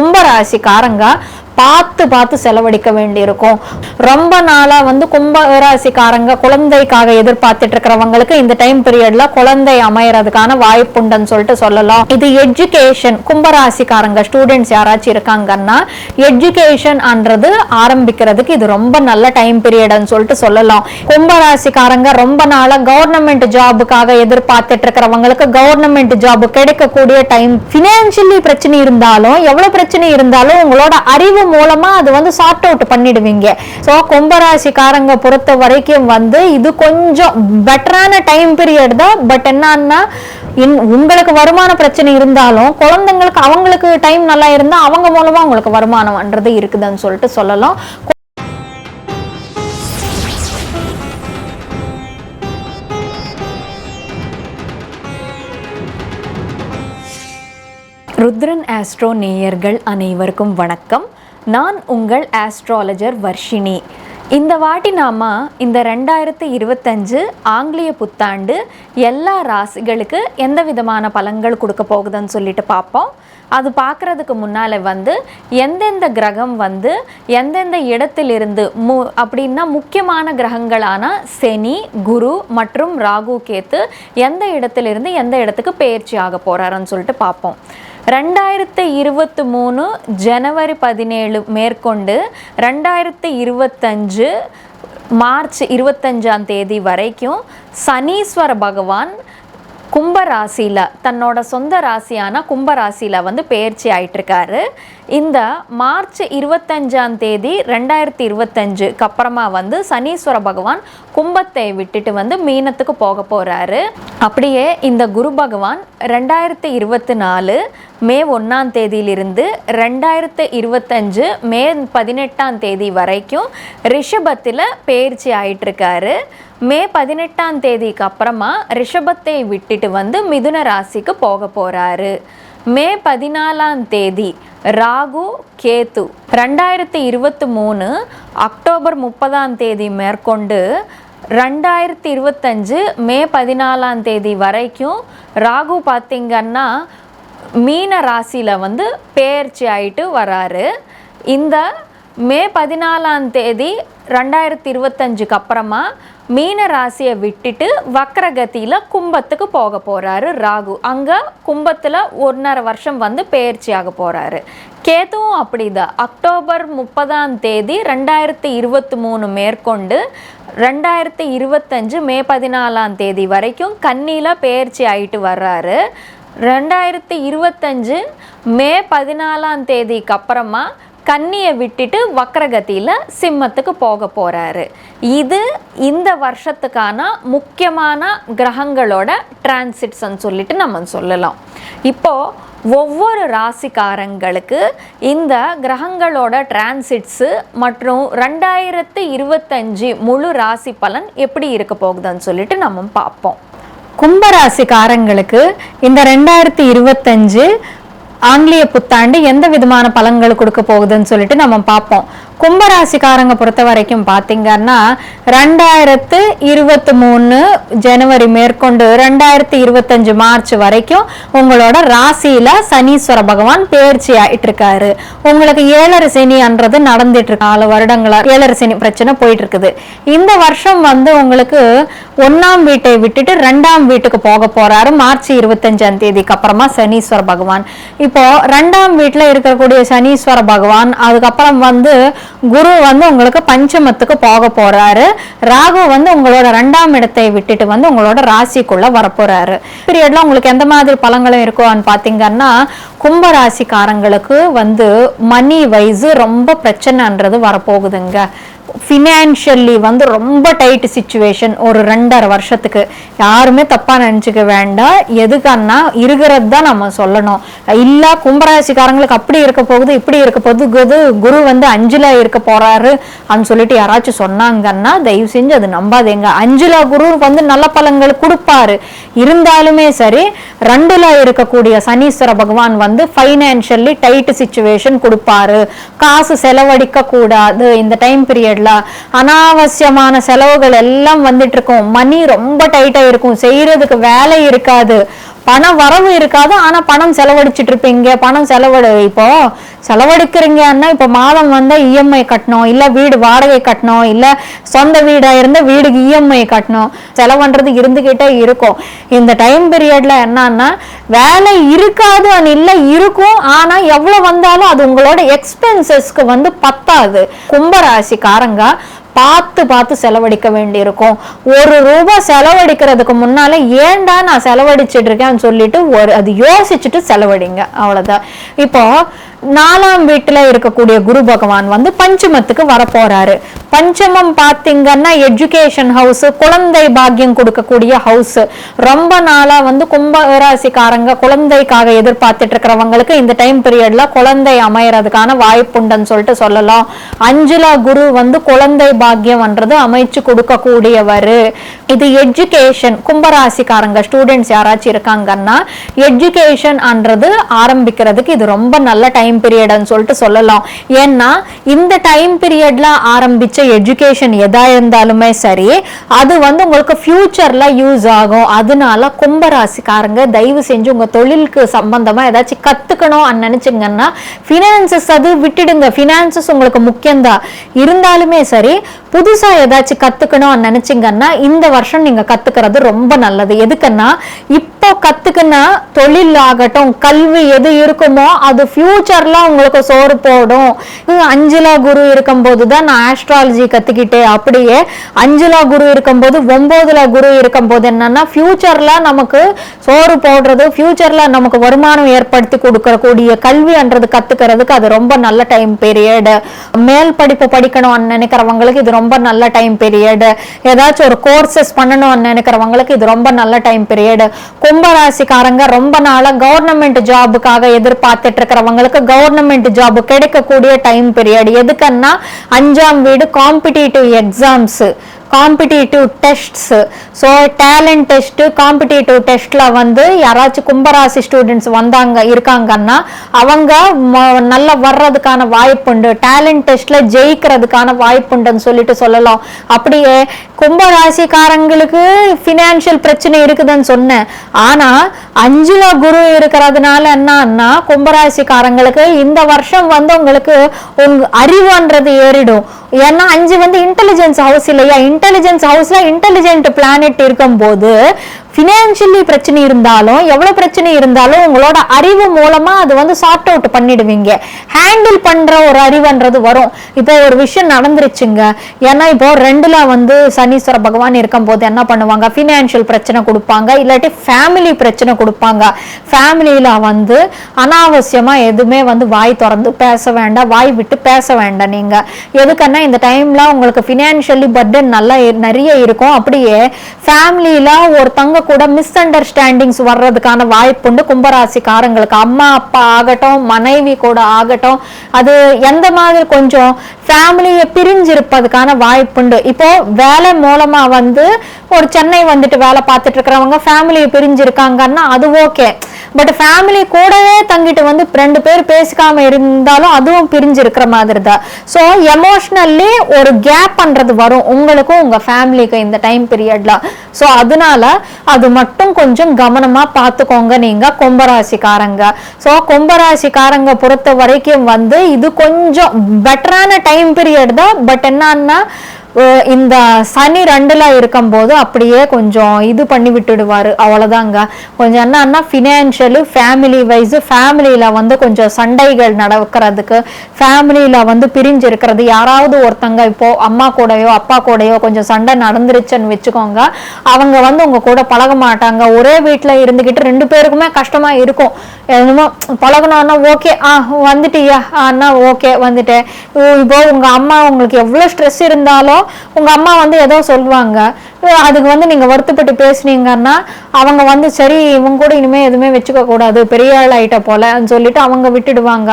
கும்பராசிக்காரங்க பார்த்து பார்த்து செலவழிக்க வேண்டியிருக்கும். ரொம்ப நாளா வந்து கும்பராசிக்காரங்க குழந்தைக்காக எதிர்பார்த்துட்டு இருக்கிறவங்களுக்கு இந்த டைம் பீரியட்ல குழந்தை அமையறதுக்கான வாய்ப்புண்டுன்னு சொல்லிட்டு சொல்லலாம். இது எஜுகேஷன் கும்பராசிக்காரங்க ஸ்டூடெண்ட்ஸ் யாராச்சும் இருக்காங்கன்னா எஜுகேஷன் அன்றது ஆரம்பிக்கிறதுக்கு இது ரொம்ப நல்ல டைம் பீரியட்னு சொல்லிட்டு சொல்லலாம். கும்பராசிக்காரங்க ரொம்ப நாளா கவர்மெண்ட் ஜாபுக்காக எதிர்பார்த்துட்டு இருக்கிறவங்களுக்கு கவர்மெண்ட் ஜாப் கிடைக்கக்கூடிய டைம் பினான்சியலி பிரச்சனை இருந்தாலும் எவ்வளவு பிரச்சனை இருந்தாலும் உங்களோட அறிவு மூலமா அது வந்து சார்ட் அவுட் பண்ணிடுவீங்க. ஸோ கும்பராசிக்காரங்க பொறுத்த வரைக்கும் வந்து இது கொஞ்சம் பெட்டரான டைம் பீரியட் தான். பட் என்னன்னா இன் உங்களுக்கு வருமான பிரச்சனை இருந்தாலும் குழந்தைங்களுக்கு அவங்களுக்கு டைம் நல்லா இருந்தால் அவங்க மூலமா உங்களுக்கு வருமானம்ன்றது இருக்குதுன்னு சொல்லிட்டு சொல்லலாம். ருத்ரன் ஆஸ்ட்ரோ நேயர்கள் அனைவருக்கும் வணக்கம். நான் உங்கள் ஆஸ்ட்ராலஜர் வர்ஷினி. இந்த வாட்டி நாம இந்த ரெண்டாயிரத்தி இருபத்தஞ்சு ஆங்கிலேய புத்தாண்டு எல்லா ராசிகளுக்கு எந்த விதமான பலன்கள் கொடுக்க போகுதுன்னு சொல்லிட்டு பார்ப்போம். அது பார்க்குறதுக்கு முன்னால் வந்து எந்தெந்த கிரகம் வந்து எந்தெந்த இடத்திலிருந்து மு அப்படின்னா முக்கியமான கிரகங்களான சனி குரு மற்றும் ராகு கேத்து எந்த இடத்திலிருந்து எந்த இடத்துக்கு பயிற்சி ஆக போகிறாருன்னு சொல்லிட்டு பார்ப்போம். ரெண்டாயிரத்து இருபத்தி மூணு ஜனவரி பதினேழு மேற்கொண்டு ரெண்டாயிரத்து இருபத்தஞ்சு மார்ச் இருபத்தஞ்சாம் தேதி வரைக்கும் சனீஸ்வர பகவான் கும்பராசியில் தன்னோட சொந்த ராசியான கும்பராசியில் வந்து பெயர்ச்சி ஆயிட்டுருக்காரு. இந்த மார்ச் இருபத்தஞ்சாம் தேதி ரெண்டாயிரத்தி இருபத்தஞ்சுக்கு அப்புறமா வந்து சனீஸ்வர பகவான் கும்பத்தை விட்டுட்டு வந்து மீனத்துக்கு போக போகிறாரு அப்படியே இந்த குரு பகவான் ரெண்டாயிரத்தி இருபத்தி நாலு மே ஒன்றாம் தேதியிலிருந்து ரெண்டாயிரத்து இருபத்தஞ்சு மே பதினெட்டாம் தேதி வரைக்கும் ரிஷபத்தில் பயிற்சி ஆயிட்டிருக்காரு. மே பதினெட்டாம் தேதிக்கு அப்புறமா ரிஷபத்தை விட்டுட்டு வந்து மிதுன ராசிக்கு போக போகிறாரு மே பதினாலாம் தேதி ராகு கேத்து ரெண்டாயிரத்தி இருபத்தி மூணு அக்டோபர் முப்பதாம் தேதி மேற்கொண்டு ரெண்டாயிரத்தி இருபத்தஞ்சு மே பதினாலாம் தேதி வரைக்கும் ராகு பார்த்திங்கன்னா மீன ராசியில் வந்து பெயர்ச்சி ஆயிட்டு வராரு. இந்த மே பதினாலாம் தேதி ரெண்டாயிரத்தி இருபத்தஞ்சுக்கு அப்புறமா மீன ராசியை விட்டுட்டு வக்ரகதியில் கும்பத்துக்கு போக போகிறாரு ராகு. அங்கே கும்பத்தில் ஒன்றரை வருஷம் வந்து பெயர்ச்சி ஆக போகிறாரு கேதுவும் அப்படிதான் அக்டோபர் முப்பதாம் தேதி ரெண்டாயிரத்தி இருபத்தி மூணு மேற்கொண்டு ரெண்டாயிரத்தி இருபத்தஞ்சு மே பதினாலாம் தேதி வரைக்கும் கண்ணியில் பெயர்ச்சி ஆகிட்டு வர்றாரு. ரெண்டாயிரத்தி இருபத்தஞ்சு மே பதினாலாம் தேதிக்கு அப்புறமா கன்னியை விட்டுட்டு வக்ரகதியில் சிம்மத்துக்கு போக போகிறாரு இது இந்த வருஷத்துக்கான முக்கியமான கிரகங்களோட டிரான்சிட்ஸ்ன்னு சொல்லிட்டு நம்ம சொல்லலாம். இப்போது ஒவ்வொரு ராசிக்காரங்களுக்கு இந்த கிரகங்களோட டிரான்சிட்ஸு மற்றும் ரெண்டாயிரத்து இருபத்தஞ்சு முழு ராசி பலன் எப்படி இருக்க போகுதுன்னு சொல்லிட்டு நம்ம பார்ப்போம். கும்பராசிக்காரங்களுக்கு இந்த ரெண்டாயிரத்தி இருபத்தஞ்சு ஆங்கிலேய புத்தாண்டு எந்த விதமான பலன்கள் கொடுக்க போகுதுன்னு சொல்லிட்டு நம்ம பார்ப்போம். கும்பராசிக்காரங்க பொறுத்த வரைக்கும் பார்த்தீங்கன்னா ரெண்டாயிரத்து இருபத்தி மூணு ஜனவரி மேற்கொண்டு ரெண்டாயிரத்தி இருபத்தஞ்சு மார்ச் வரைக்கும் உங்களோட ராசியில சனீஸ்வர பகவான் பேர்ச்சி ஆயிட்டு இருக்காரு உங்களுக்கு ஏழரை சனின்றது நடந்துட்டு இருக்கு. நாலு வருடங்களா ஏழரை சனி பிரச்சனை போயிட்டு இருக்குது இந்த வருஷம் வந்து உங்களுக்கு ஒன்னாம் வீட்டை விட்டுட்டு ரெண்டாம் வீட்டுக்கு போக போறாரு. மார்ச் இருபத்தஞ்சாம் தேதிக்கு அப்புறமா சனீஸ்வர பகவான். இப்போ ரெண்டாம் வீட்டில் இருக்கக்கூடிய சனீஸ்வர பகவான் அதுக்கப்புறம் வந்து குரு வந்து உங்களுக்கு பஞ்சமத்துக்கு போக போறாரு. ராகு வந்து உங்களோட ரெண்டாம் இடத்தை விட்டுட்டு வந்து உங்களோட ராசிக்குள்ள வரப்போறாரு. பீரியட்ல உங்களுக்கு எந்த மாதிரி பலங்களும் இருக்கும்னு பாத்தீங்கன்னா கும்பராசிக்காரங்களுக்கு வந்து மணி வைஸ் ரொம்ப பிரச்சனைன்றது வரப்போகுதுங்க. ஃபினான்ஷியலி வந்து ரொம்ப டைட் சுச்சுவேஷன் ஒரு ரெண்டரை வருஷத்துக்கு. யாருமே தப்பாக நினச்சிக்க வேண்டாம். எதுக்கான்னா இருக்கிறது தான் நம்ம சொல்லணும். இல்லை கும்பராசிக்காரங்களுக்கு அப்படி இருக்க போகுது இப்படி இருக்க போகுது. குரு குரு வந்து அஞ்சுல இருக்க போகிறாரு அப்படின்னு சொல்லிட்டு யாராச்சும் சொன்னாங்கன்னா தயவு செஞ்சு அது நம்பாதேங்க. அஞ்சுல குரு வந்து நல்ல பலன்கள் கொடுப்பாரு. இருந்தாலுமே சரி ரெண்டுல இருக்கக்கூடிய சனீஸ்வர பகவான் வந்து வந்து ஃபைனான்ஷியலி டைட் சுச்சுவேஷன் கொடுப்பாரு. காசு செலவழிக்க கூடாது இந்த டைம் பீரியட்ல அனாவசியமான செலவுகள் எல்லாம் வந்துட்டு இருக்கும். மணி ரொம்ப டைட்டா இருக்கும். செய்யறதுக்கு வேலை இருக்காது. பண வரவு இருக்காது ஆனால் பணம் செலவழிச்சிட்டு இருப்பீங்க. பணம் செலவழி இப்போ செலவழிக்கிறீங்கன்னா இப்போ மாதம் வந்து இஎம்ஐ கட்டணும் இல்லை வீடு வாடகை கட்டணும் இல்லை சொந்த வீடாக இருந்தால் வீடுக்கு இஎம்ஐ கட்டணும். செலவுன்றது இருந்துகிட்டே இருக்கும். இந்த டைம் பீரியட்ல என்னன்னா வேலை இருக்காது இல்லை இருக்கும் ஆனால் எவ்வளோ வந்தாலும் அது உங்களோட எக்ஸ்பென்சஸ்க்கு வந்து பத்தாது. கும்பராசிக்காரங்க பார்த்து பார்த்து செலவழிக்க வேண்டியிருக்கும். ஒரு ரூபாய் செலவழிக்கிறதுக்கு முன்னால ஏன்டா நான் செலவழிச்சிட்டு இருக்கேன்னு சொல்லிட்டு ஒரு அது யோசிச்சுட்டு செலவழிங்க. அவ்வளவுதான். இப்போ நாலாம் வீட்டில் இருக்கக்கூடிய குரு பகவான் வந்து பஞ்சமத்துக்கு வரப்போறாரு. பஞ்சமம் பார்த்தீங்கன்னா எஜுகேஷன் ஹவுஸ் குழந்தை பாக்கியம் கொடுக்கக்கூடிய ஹவுஸ் ரொம்ப நாளாக வந்து கும்பராசிக்காரங்க குழந்தைக்காக எதிர்பார்த்துட்டு இருக்கிறவங்களுக்கு இந்த டைம் பீரியட்ல குழந்தை அமையறதுக்கான வாய்ப்புண்டுன்னு சொல்லிட்டு சொல்லலாம். அஞ்சுலா குரு வந்து குழந்தை பாக்கியம்ன்றது அமைச்சு கொடுக்கக்கூடியவர். இது எஜுகேஷன் கும்பராசிக்காரங்க ஸ்டூடெண்ட்ஸ் யாராச்சும் இருக்காங்கன்னா எஜுகேஷன் அன்றது ஆரம்பிக்கிறதுக்கு இது ரொம்ப நல்ல டைம் பீரியட்னு சொல்லிட்டு சொல்லலாம். ஏன்னா இந்த டைம் பீரியட்ல ஆரம்பிச்ச எஜுகேஷன் எதா இருந்தாலுமே சரி அது வந்து உங்களுக்கு ஃபியூச்சர்ல யூஸ் ஆகும். அதனால கும்பராசிக்காரங்க தயவு செஞ்சு உங்க தொழிலுக்கு சம்பந்தமா ஏதாச்சும் கத்துக்கணும் நினைச்சிங்கன்னா ஃபினான்சஸ் அது விட்டுடுங்க. ஃபினான்சஸ் உங்களுக்கு முக்கியம்தான். இருந்தாலுமே சரி புதுசா ஏதாச்சும் கத்துக்கணும் நினைச்சிங்கன்னா இந்த வருஷம் நீங்க கத்துக்கிறது ரொம்ப நல்லது. எதுக்குன்னா இப்போ கத்துக்கினா தொழில் ஆகட்டும் கல்வி எது இருக்குமோ அது ஃபியூச்சர்ல உங்களுக்கு சோறு போடும். இது அஞ்சுலா குரு இருக்கும்போது தான் நான் ஆஸ்ட்ராலஜி கத்துக்கிட்டேன் அப்படியே அஞ்சுலா குரு இருக்கும்போது ஒன்பதுல குரு இருக்கும்போது என்னன்னா ஃபியூச்சர்ல நமக்கு சோறு போடுறது ஃபியூச்சர்ல நமக்கு வருமானம் ஏற்படுத்தி கொடுக்கக்கூடிய கல்வின்றது கத்துக்கிறதுக்கு அது ரொம்ப நல்ல டைம் பீரியடு மேல் படிப்பு படிக்கணும்னு நினைக்கிறவங்களுக்கு இது ரொம்ப நல்ல டைம் பீரியடு ஏதாச்சும் ஒரு கோர்சஸ் பண்ணணும்னு நினைக்கிறவங்களுக்கு இது ரொம்ப நல்ல டைம் பீரியட் கும்பராசிக்காரங்க ரொம்ப நாளா கவர்மெண்ட் ஜாபுக்காக எதிர்பார்த்துட்டு இருக்கிறவங்களுக்கு கவர்மெண்ட் ஜாப் கிடைக்கக்கூடிய டைம் பீரியட் எதுக்குன்னா அஞ்சாம் வீடு competitive exams competitive tests so talent test competitive டெஸ்ட்டில் வந்து யாராச்சும் கும்பராசி ஸ்டூடெண்ட்ஸ் வந்தாங்க இருக்காங்கன்னா அவங்க ம- நல்லா வர்றதுக்கான வாய்ப்புண்டு. டேலண்ட் டெஸ்ட்டில் ஜெயிக்கிறதுக்கான வாய்ப்புண்டுன்னு சொல்லிட்டு சொல்லலாம். அப்படியே கும்பராசிக்காரங்களுக்கு ஃபினான்ஷியல் பிரச்சனை இருக்குதுன்னு சொன்னேன். ஆனால் அஞ்சில் குரு இருக்கிறதுனால என்னன்னா கும்பராசிக்காரங்களுக்கு இந்த வருஷம் வந்து உங்களுக்கு உங்க அறிவுன்றது ஏறிடும். ஏன்னா அஞ்சு வந்து இன்டெலிஜென்ஸ் ஹவுஸ் இல்லையா? இன்டெலிஜென்ஸ் ஹவுஸ்ல இன்டெலிஜென்ட் பிளானட் இருக்கும்போது ஃபினான்ஷியலி பிரச்சனை இருந்தாலும் எவ்வளோ பிரச்சனை இருந்தாலும் உங்களோட அறிவு மூலமாக அது வந்து சார்ட் அவுட் பண்ணிடுவீங்க. ஹேண்டில் பண்ணுற ஒரு அறிவுன்றது வரும். இப்போ ஒரு விஷயம் நடந்துருச்சுங்க. ஏன்னா இப்போ ரெண்டுல வந்து சனீஸ்வர பகவான் இருக்கும்போது என்ன பண்ணுவாங்க? ஃபினான்ஷியல் பிரச்சனை கொடுப்பாங்க. இல்லாட்டி ஃபேமிலி பிரச்சனை கொடுப்பாங்க. ஃபேமிலியில் வந்து அனாவசியமாக எதுவுமே வந்து வாய் திறந்து பேச வேண்டாம். வாய் விட்டு பேச வேண்டாம் நீங்கள் எதுக்குன்னா இந்த டைமில் உங்களுக்கு ஃபினான்ஷியலி பர்டன் நல்லா நிறைய இருக்கும். அப்படியே ஃபேமிலியில் ஒருத்தவங்க கூட மிஸ் அண்டர்ஸ்டாண்டிங்ஸ் வர்றதுக்கான வாய்ப்புண்டு கும்பராசிக்காரங்களுக்கு அம்மா அப்பா ஆகட்டும் மனைவி கூட ஆகட்டும் அது எந்த மாதிரி கொஞ்சம் ஃபேமிலியை பிரிஞ்சிருப்பதுக்கான வாய்ப்புண்டு இப்போ வேலை மூலமா வந்து ஒரு சென்னை வந்துட்டு வேலை பார்த்துட்டு இருக்கிறவங்க ஃபேமிலியை பிரிஞ்சிருக்காங்கன்னா அது ஓகே பட் ஃபேமிலி கூடவே தங்கிட்டு வந்து ரெண்டு பேர் பேசிக்காம இருந்தாலும் அதுவும் பிரிஞ்சிருக்கிற மாதிரி தான். ஸோ எமோஷ்னல்லி ஒரு கேப் பண்றது வரும். உங்களுக்கும் உங்க ஃபேமிலிக்கு இந்த டைம் பீரியட்ல ஸோ அதனால அது மட்டும் கொஞ்சம் கவனமா பார்த்துக்கோங்க நீங்க கும்பராசிக்காரங்க. ஸோ கும்பராசிக்காரங்க பொறுத்த வரைக்கும் வந்து இது கொஞ்சம் பெட்டரான டைம் பீரியட் தான். பட் என்னன்னா இந்த சனி ரெண்டுல இருக்கும்போது அப்படியே கொஞ்சம் இது பண்ணி விட்டுடுவார். அவ்வளோதாங்க கொஞ்சம் என்னன்னா ஃபினான்ஷியலு ஃபேமிலி வைஸு ஃபேமிலியில் வந்து கொஞ்சம் சண்டைகள் நடக்கிறதுக்கு ஃபேமிலியில் வந்து பிரிஞ்சு இருக்கிறது யாராவது ஒருத்தங்க இப்போ அம்மா கூடயோ அப்பா கூடயோ கொஞ்சம் சண்டை நடந்துருச்சுன்னு வச்சுக்கோங்க. அவங்க வந்து உங்கள் கூட பழக மாட்டாங்க. ஒரே வீட்டில் இருந்துக்கிட்டு ரெண்டு பேருக்குமே கஷ்டமாக இருக்கும். என்னமோ பழகணும்னா ஓகே ஆ வந்துட்டியா? அண்ணா ஓகே வந்துட்டேன். ஓ, இப்போ உங்கள் அம்மா உங்களுக்கு எவ்வளோ ஸ்ட்ரெஸ் இருந்தாலும் உங்க அம்மா வந்து ஏதோ சொல்லுவாங்க. அதுக்கு வந்து நீங்க வருத்தப்பட்டு பேசுனீங்கன்னா அவங்க வந்து சரி இவங்க கூட இனிமே எதுவுமே வச்சுக்க கூடாது பெரிய ஆள் ஆயிட்ட போலன்னு சொல்லிட்டு அவங்க விட்டுடுவாங்க.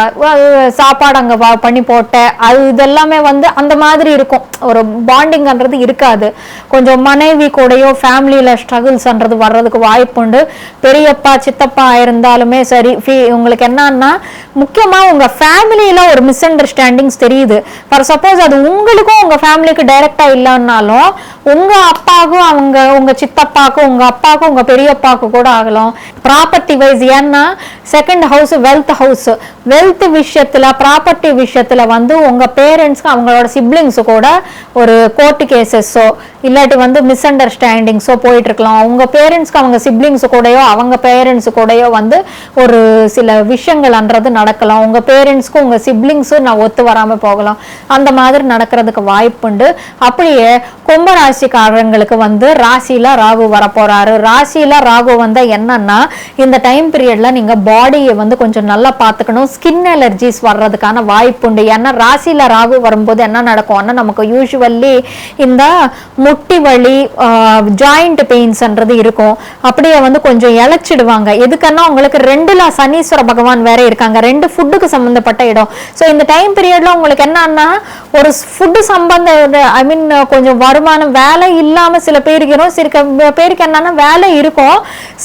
சாப்பாடு அங்க வா- பண்ணி போட்டேன். அது இதெல்லாமே வந்து அந்த மாதிரி இருக்கும். ஒரு பாண்டிங்ன்றது இருக்காது. கொஞ்சம் மனைவி கூடயோ ஃபேமிலியில ஸ்ட்ரகிள்ஸ்ன்றது வர்றதுக்கு வாய்ப்புண்டு பெரியப்பா சித்தப்பா இருந்தாலுமே சரி ஃபீ- உங்களுக்கு என்னன்னா முக்கியமா உங்க ஃபேமிலியில ஒரு மிஸ் அண்டர்ஸ்டாண்டிங்ஸ் தெரியுது. ஃபார் சப்போஸ் அது உங்களுக்கும் உங்க ஃபேமிலிக்கு டைரக்டா இல்லைன்னாலும் உங்க அப்பா அப்பாவுக்கும் அவங்க உங்க சித்தப்பாக்கும் உங்க அப்பாவுக்கும் உங்க பெரியப்பாவுக்கும் கூட ஆகலாம். ப்ராப்பர்ட்டி வைஸ் ஏன்னா second house wealth house wealth விஷயத்துல ப்ராப்பர்ட்டி விஷயத்துல வந்து உங்க பேரண்ட்ஸ்க்கு அவங்களோட சிப்ளிங்ஸ் கூட ஒரு கோர்ட்டு கேசஸோ இல்லாட்டி வந்து மிஸ் அண்டர்ஸ்டாண்டிங்ஸோ போயிட்டு இருக்கலாம். உங்க பேரண்ட்ஸ்க்கு அவங்க சிப்ளிங்ஸ் கூடயோ அவங்க பேரண்ட்ஸ் கூடயோ வந்து ஒரு சில விஷயங்கள்ன்றது நடக்கலாம். உங்க பேரண்ட்ஸ்க்கும் உங்க சிப்ளிங்ஸும் நான் ஒத்து வராம போகலாம். அந்த மாதிரி நடக்கிறதுக்கு வாய்ப்புண்டு. அப்படியே கும்பராசிக்காரங்களுக்கு வந்து ராசியில ராகு வரப்போறாரு. ராசியில ராகு வந்தா என்னன்னா இந்த டைம் பீரியட்ல நீங்க பாடியை வந்து கொஞ்சம் நல்லா பார்த்துக்கணும். ஸ்கின் அலர்ஜிஸ் வர்றதுக்கான வாய்ப்பு உண்டு. ஏன்னா ராசியில ராகு வரும்போது என்ன நடக்கும்னா நமக்கு யூஸ்வல்லி இந்த முட்டி வலி ஜாயிண்ட் பெயின்ஸ்ன்றது இருக்கும். அப்படியே வந்து கொஞ்சம் இழைச்சிடுவாங்க. எதுக்குன்னா உங்களுக்கு ரெண்டுல சனீஸ்வர பகவான் வேற இருக்காங்க. ரெண்டு ஃபுட்டுக்கு சம்பந்தப்பட்ட இடம். ஸோ இந்த டைம் பீரியட்ல உங்களுக்கு என்னன்னா ஒரு ஃபுட்டு சம்பந்த ஐ மீன் கொஞ்சம் வருமானம் வேலை சில பேருக்கு இருக்கும் சில பேருக்கு என்னன்னா வேலை இருக்கும்.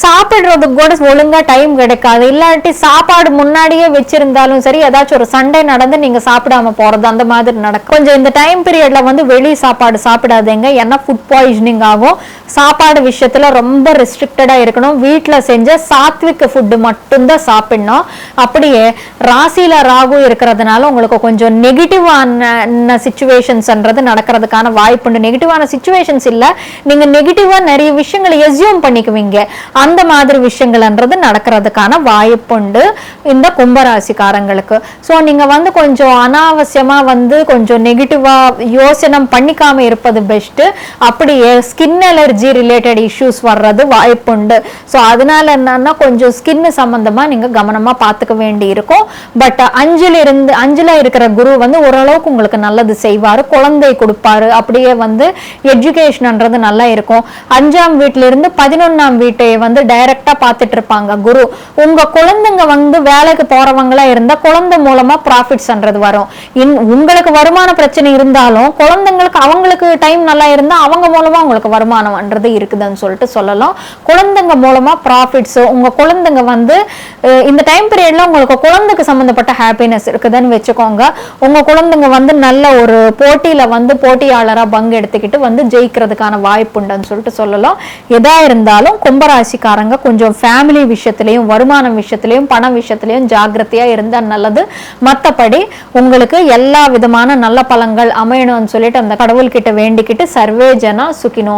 சாப்பிடுறதுக்கு கூட ஒழுங்கா டைம் கிடைக்காது. இல்லாட்டி சாப்பாடு முன்னாடியே வச்சிருந்தாலும் சரி ஏதாச்சும் ஒரு சண்டே நடந்து நீங்க சாப்பிடாம போறது அந்த மாதிரி நடக்கும். கொஞ்சம் இந்த டைம் பீரியட்ல வந்து வெளி சாப்பாடு சாப்பிடாதீங்க. ஏன்னா ஃபுட் பாய்சனிங் ஆகும். சாப்பாடு விஷயத்துல ரொம்ப ரெஸ்ட்ரிக்டடா இருக்கணும். வீட்டில் செஞ்ச சாத்விக் ஃபுட்டு மட்டும்தான் சாப்பிடணும். அப்படியே ராசியில ராகு இருக்கிறதுனால உங்களுக்கு கொஞ்சம் நெகட்டிவான சுச்சுவேஷன்ஸ்ன்றது நடக்கிறதுக்கான வாய்ப்புண்டு. நெகட்டிவான சுச்சுவேஷன்ஸ் இல்லை. நீங்க நெகட்டிவா நிறைய விஷயங்களை எஸ்யூம் பண்ணிக்குவீங்க. அந்த மாதிரி விஷயங்கள்ன்றது நடக்கிறதுக்கான வாய்ப்புண்டு இந்த கும்பராசிக்காரங்களுக்கு. ஸோ நீங்க வந்து கொஞ்சம் அனாவசியமா வந்து கொஞ்சம் நெகட்டிவா யோசனம் பண்ணிக்காம இருப்பது பெஸ்ட் அப்படியே ஸ்கின் அலர்ஜி ரிலேட்டட் இஷ்யூஸ் வர்றது வாய்ப்புண்டு ஸோ அதனால என்னன்னா கொஞ்சம் ஸ்கின் சம்பந்தமா நீங்க கவனமா பார்த்துக்க வேண்டி இருக்கும் பட் அஞ்சுல இருந்து அஞ்சுல இருக்கிற குரு வந்து ஓரளவுக்கு உங்களுக்கு நல்லது செய்வாரு குழந்தை கொடுப்பாரு. அப்படியே வந்து எஜுகேஷன்ன்றது நல்லா இருக்கும். அஞ்சாம் வீட்டுல இருந்து பதினொன்னாம் வீட்டை வந்து டைரக்டா பார்த்துட்டு இருப்பாங்க குரு. உங்க குழந்தைங்க வந்து வேலைக்கு போறவங்களா இருந்தா குழந்தை மூலமா ப்ராஃபிட்ஸ்ன்றது வரும். இன் உங்களுக்கு வருமான பிரச்சனை இருந்தாலும் குழந்தைங்களுக்கு அவங்களுக்கு டைம் நல்லா இருந்தா அவங்க மூலமா உங்களுக்கு வருமானம்ன்றது இருக்குதுன்னு சொல்லிட்டு சொல்லலாம். குழந்தைங்க மூலமா ப்ராஃபிட்ஸ் உங்க குழந்தைங்க வந்து இந்த டைம் பீரியட்ல உங்களுக்கு குழந்தைக்கு சம்பந்தப்பட்ட ஹாப்பினஸ் இருக்குதுன்னு வச்சுக்கோங்க. உங்க குழந்தைங்க வந்து நல்ல ஒரு போட்டியில வந்து போட்டியாளரா பங்கு எடுத்துக்கிட்டு வந்து ஜெயிக்கிறதுக்கான வாய்ப்புண்டுன்னு சொல்லிட்டு சொல்லலாம். எதா இருந்தாலும் கும்பராசிக்காரங்க கொஞ்சம் ஃபேமிலி விஷயத்திலையும் வருமானம் விஷயத்திலையும் பண விஷயத்திலையும் ஜாக்கிரதையா இருந்தா நல்லது. மத்தபடி உங்களுக்கு எல்லா விதமான நல்ல பலங்கள் அமையணும்னு சொல்லிட்டு அந்த கடவுள்கிட்ட வேண்டிக்கிட்டு சர்வே ஜனா சுகினோ